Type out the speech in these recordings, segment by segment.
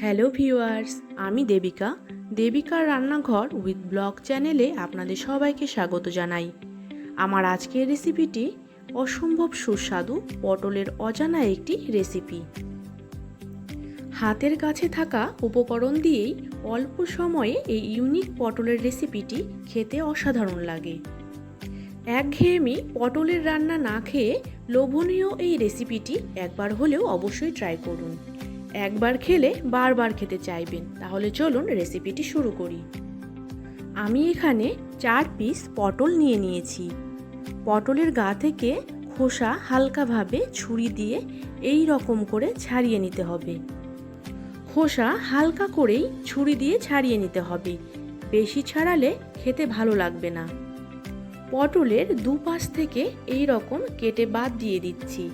Hello viewers, আমি দেবিকা। দেবিকার রান্নাঘর with blog চ্যানেলে আপনাদের সবাইকে স্বাগত জানাই। আমার আজকের রেসিপিটি অসম্ভব সুস্বাদু পটলের অজানা একটি রেসিপি। হাতের কাছে থাকা উপকরণ দিয়েই অল্প সময়ে এই ইউনিক পটলের রেসিপিটি খেতে অসাধারণ লাগে। একঘেয়েমি পটলের রান্না না খেয়ে লোভনীয় এই রেসিপিটি একবার হলেও অবশ্যই ট্রাই করুন। একবার খেলে বারবার খেতে চাইবেন, তাহলে চলুন রেসিপিটি শুরু করি। আমি এখানে চার পিস পটল নিয়ে নিয়েছি। পটলের গা থেকে খোসা হালকাভাবে ছুরি দিয়ে এই রকম করে ছাড়িয়ে নিতে হবে। খোসা হালকা করেই ছুরি দিয়ে ছাড়িয়ে নিতে হবে। বেশি ছাড়ালে খেতে ভালো লাগবে না। পটলের দুপাশ থেকে এই রকম কেটে বাদ দিয়ে দিচ্ছি।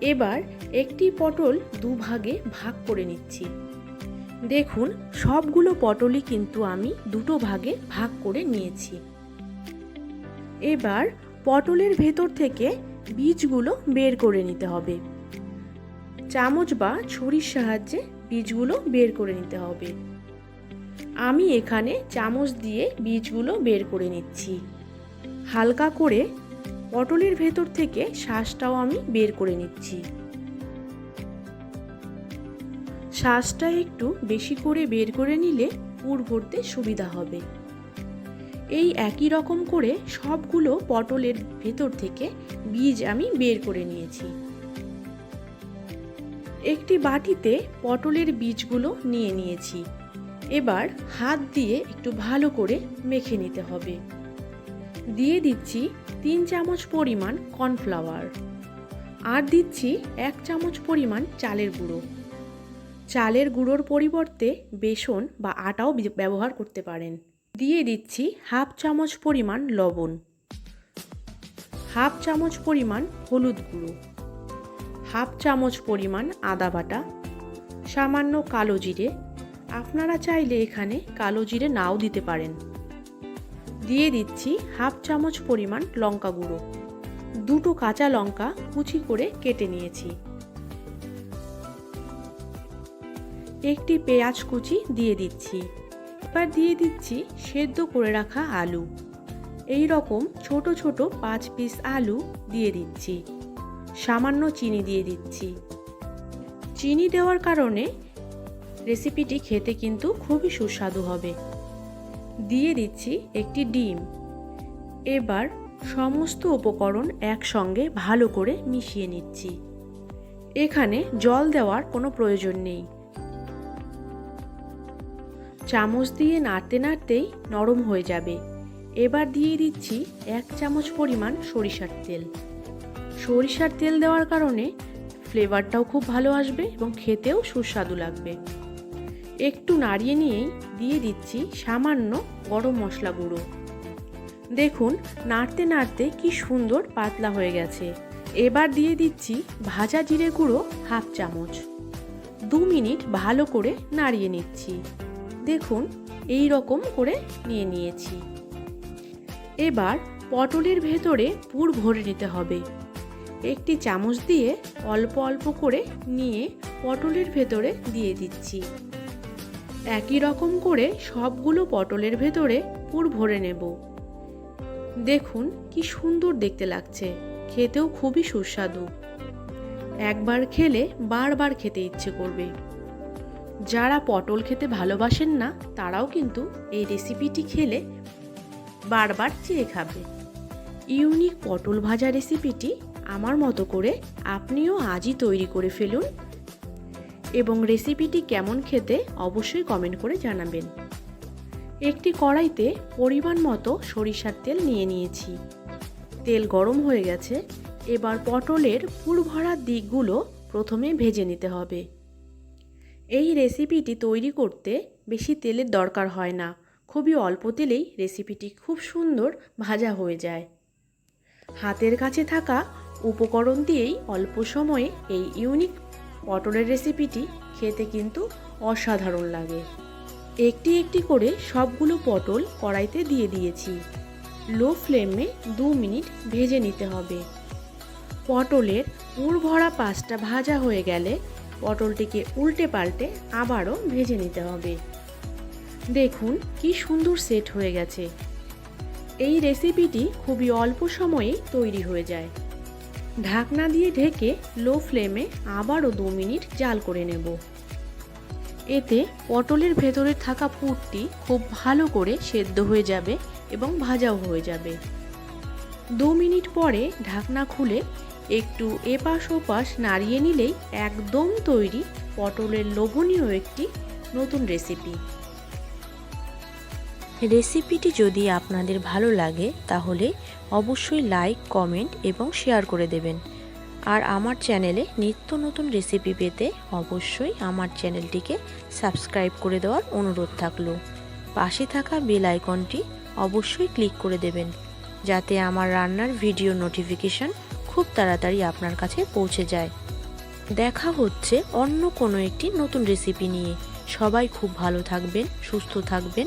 এবার একটি পটল দুভাগে ভাগ করে নিচ্ছি। দেখুন, সবগুলো পটলই কিন্তু আমি দুটো ভাগে ভাগ করে নিয়েছি। এবার পটলের ভেতর থেকে বীজগুলো বের করে নিতে হবে। চামচ বা ছুরির সাহায্যে বীজগুলো বের করে নিতে হবে। আমি এখানে চামচ দিয়ে বীজগুলো বের করে নিচ্ছি। হালকা করে পটলের ভেতর থেকে শ্বাসটাও আমি বের করে নিচ্ছি। শ্বাসটা একটু বেশি করে বের করে নিলে পুর ভরতে সুবিধা হবে। এই একই রকম করে সবগুলো পটলের ভেতর থেকে বীজ আমি বের করে নিয়েছি। একটি বাটিতে পটলের বীজগুলো নিয়ে নিয়েছি। এবার হাত দিয়ে একটু ভালো করে মেখে নিতে হবে। দিয়ে দিচ্ছি তিন চামচ পরিমাণ কর্নফ্লাওয়ার। আর দিচ্ছি এক চামচ পরিমাণ চালের গুঁড়ো। চালের গুঁড়োর পরিবর্তে বেসন বা আটাও ব্যবহার করতে পারেন। দিয়ে দিচ্ছি হাফ চামচ পরিমাণ লবণ। হাফ চামচ পরিমাণ হলুদ গুঁড়ো। হাফ চামচ পরিমাণ আদা বাটা। সামান্য কালো জিরে। আপনারা চাইলে এখানে কালো জিরে নাও দিতে পারেন। দিয়ে দিচ্ছি হাফ চামচ পরিমাণ লঙ্কা গুঁড়ো। দুটো কাঁচা লঙ্কা কুচি করে কেটে নিয়েছি। একটি পেঁয়াজ কুচি দিয়ে দিচ্ছি। এবার দিয়ে দিচ্ছি সেদ্ধ করে রাখা আলু। এই রকম ছোট ছোট পাঁচ পিস আলু দিয়ে দিচ্ছি। সামান্য চিনি দিয়ে দিচ্ছি। চিনি দেওয়ার কারণে রেসিপিটি খেতে কিন্তু খুবই সুস্বাদু হবে। দিয়ে দিচ্ছি একটি ডিম। এবার সমস্ত উপকরণ একসঙ্গে ভালো করে মিশিয়ে নিচ্ছি। এখানে জল দেওয়ার কোনো প্রয়োজন নেই। চামচ দিয়ে নাড়তে নাড়তেই নরম হয়ে যাবে। এবার দিয়ে দিচ্ছি এক চামচ পরিমাণ সরিষার তেল। সরিষার তেল দেওয়ার কারণে ফ্লেভারটাও খুব ভালো আসবে এবং খেতেও সুস্বাদু লাগবে। একটু নাড়িয়ে নিয়েই দিয়ে দিচ্ছি সামান্য গরম মশলা গুঁড়ো। দেখুন, নাড়তে নাড়তে কি সুন্দর পাতলা হয়ে গেছে। এবার দিয়ে দিচ্ছি ভাজা জিরে গুঁড়ো হাফ চামচ। দু মিনিট ভালো করে নাড়িয়ে নিচ্ছি। দেখুন, এই রকম করে নিয়ে নিয়েছি। এবার পটলের ভেতরে পুর ভরে নিতে হবে। একটি চামচ দিয়ে অল্প অল্প করে নিয়ে পটলের ভেতরে দিয়ে দিচ্ছি। একই রকম করে সবগুলো পটলের ভেতরে পুর ভরে নেব। দেখুন কি সুন্দর দেখতে লাগছে। খেতেও খুবই সুস্বাদু। একবার খেলে বারবার খেতে ইচ্ছে করবে। যারা পটল খেতে ভালোবাসেন না, তারাও কিন্তু এই রেসিপিটি খেলে বারবার চেয়ে খাবে। ইউনিক পটল ভাজা রেসিপিটি আমার মতো করে আপনিও আজই তৈরি করে ফেলুন। এবং রেসিপিটি কেমন খেতে অবশ্যই কমেন্ট করে জানাবেন। একটি কড়াইতে পরিমাণ মতো সরিষার তেল নিয়ে নিয়েছি। তেল গরম হয়ে গেছে, এবার পটলের পুর ভরার দিকগুলো প্রথমে ভেজে নিতে হবে। এই রেসিপিটি তৈরি করতে বেশি তেলের দরকার হয় না, খুবই অল্প তেলেই রেসিপিটি খুব সুন্দর ভাজা হয়ে যায়। হাতের কাছে থাকা উপকরণ দিয়েই অল্প সময়ে এই ইউনিক পটলের রেসিপিটি খেতে কিন্তু অসাধারণ লাগে। একটি একটি করে সবগুলো পটল কড়াইতে দিয়ে দিয়েছি। লো ফ্লেমে দু মিনিট ভেজে নিতে হবে। পটলের পুর ভরা পাঁচটা ভাজা হয়ে গেলে পটলটিকে উল্টে পাল্টে আবারও ভেজে নিতে হবে। দেখুন কি সুন্দর সেট হয়ে গেছে। এই রেসিপিটি খুবই অল্প সময়ে তৈরি হয়ে যায়। ঢাকনা দিয়ে ঢেকে লো ফ্লেমে আবারও দু মিনিট জাল করে নেব। এতে পটলের ভেতরে থাকা পুরটি খুব ভালো করে সেদ্ধ হয়ে যাবে এবং ভাজাও হয়ে যাবে। দু মিনিট পরে ঢাকনা খুলে একটু এপাশ ওপাশ নাড়িয়ে নিলেই একদম তৈরি পটলের লোভনীয় একটি নতুন রেসিপি রেসিপিটি যদি আপনাদের ভালো লাগে, তাহলে অবশ্যই লাইক, কমেন্ট এবং শেয়ার করে দেবেন। আর আমার চ্যানেলে নিত্য নতুন রেসিপি পেতে অবশ্যই আমার চ্যানেলটিকে সাবস্ক্রাইব করে দেওয়ার অনুরোধ থাকল। পাশে থাকা বেল আইকনটি অবশ্যই ক্লিক করে দেবেন, যাতে আমার রান্নার ভিডিও নোটিফিকেশন খুব তাড়াতাড়ি আপনার কাছে পৌঁছে যায়। দেখা হচ্ছে অন্য কোনো একটি নতুন রেসিপি নিয়ে। সবাই খুব ভালো থাকবেন, সুস্থ থাকবেন।